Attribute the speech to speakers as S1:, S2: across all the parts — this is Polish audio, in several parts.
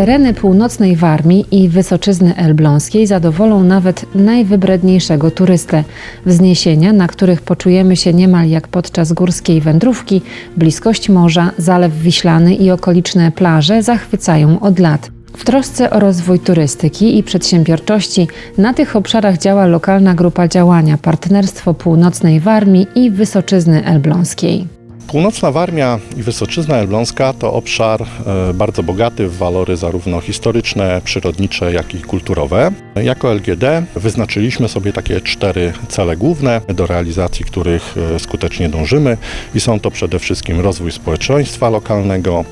S1: Tereny północnej Warmii i Wysoczyzny Elbląskiej zadowolą nawet najwybredniejszego turystę. Wzniesienia, na których poczujemy się niemal jak podczas górskiej wędrówki, bliskość morza, Zalew Wiślany i okoliczne plaże zachwycają od lat. W trosce o rozwój turystyki i przedsiębiorczości na tych obszarach działa lokalna grupa działania Partnerstwo Północnej Warmii i Wysoczyzny Elbląskiej.
S2: Północna Warmia i Wysoczyzna Elbląska to obszar e, bardzo bogaty w walory zarówno historyczne, przyrodnicze, jak i kulturowe. Jako LGD wyznaczyliśmy sobie takie cztery cele główne, do realizacji których e, skutecznie dążymy i są to przede wszystkim rozwój społeczeństwa lokalnego,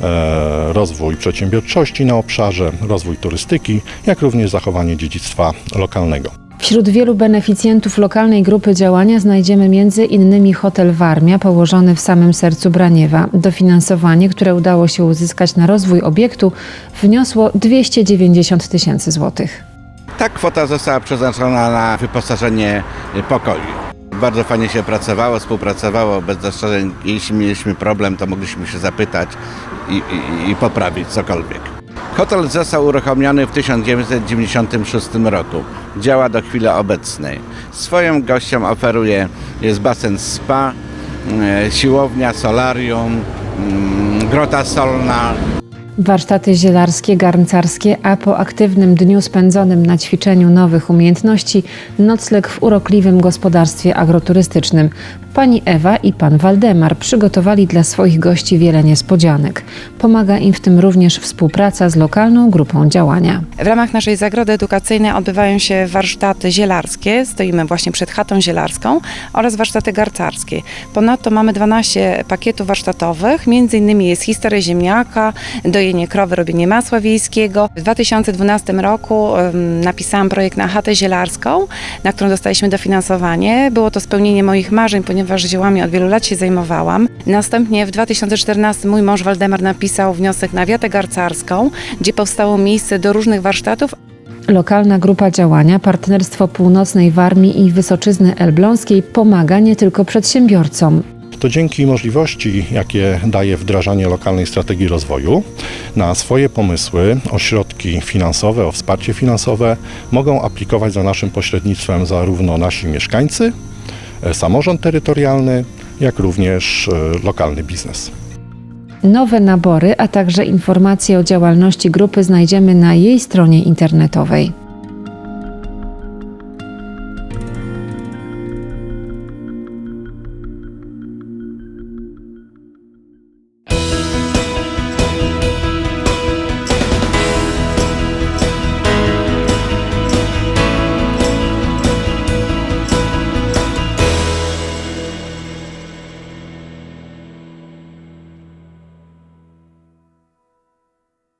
S2: e, rozwój przedsiębiorczości na obszarze, rozwój turystyki, jak również zachowanie dziedzictwa lokalnego.
S1: Wśród wielu beneficjentów lokalnej grupy działania znajdziemy między innymi hotel Warmia położony w samym sercu Braniewa. Dofinansowanie, które udało się uzyskać na rozwój obiektu, wyniosło 290 tysięcy złotych.
S3: Ta kwota została przeznaczona na wyposażenie pokoi. Bardzo fajnie się pracowało, współpracowało, bez zastrzeżeń. Jeśli mieliśmy problem, to mogliśmy się zapytać i, i, i poprawić cokolwiek. Hotel został uruchomiony w 1996 roku. Działa do chwili obecnej. Swoim gościom oferuje jest basen spa, e, siłownia, solarium, mm, grota solna,
S1: Warsztaty zielarskie, garncarskie, a po aktywnym dniu spędzonym na ćwiczeniu nowych umiejętności, nocleg w urokliwym gospodarstwie agroturystycznym. Pani Ewa i pan Waldemar przygotowali dla swoich gości wiele niespodzianek. Pomaga im w tym również współpraca z lokalną grupą działania.
S4: W ramach naszej zagrody edukacyjnej odbywają się warsztaty zielarskie, stoimy właśnie przed chatą zielarską oraz warsztaty garcarskie. Ponadto mamy 12 pakietów warsztatowych, między innymi jest historia ziemniaka, dojenie krowy, robienie masła wiejskiego. W 2012 roku napisałam projekt na chatę zielarską, na którą dostaliśmy dofinansowanie. Było to spełnienie moich marzeń, ponieważ ziołami od wielu lat się zajmowałam. Następnie w 2014 mój mąż Waldemar napisał wniosek na wiatę garcarską, gdzie powstało miejsce do różnych warsztatów,
S1: Lokalna grupa działania Partnerstwo Północnej Warmii i Wysoczyzny Elbląskiej pomaga nie tylko przedsiębiorcom.
S2: To dzięki możliwości, jakie daje wdrażanie lokalnej strategii rozwoju, na swoje pomysły o środki finansowe, o wsparcie finansowe mogą aplikować za naszym pośrednictwem zarówno nasi mieszkańcy, e, samorząd terytorialny, jak również e, lokalny biznes.
S1: Nowe nabory, a także informacje o działalności grupy znajdziemy na jej stronie internetowej.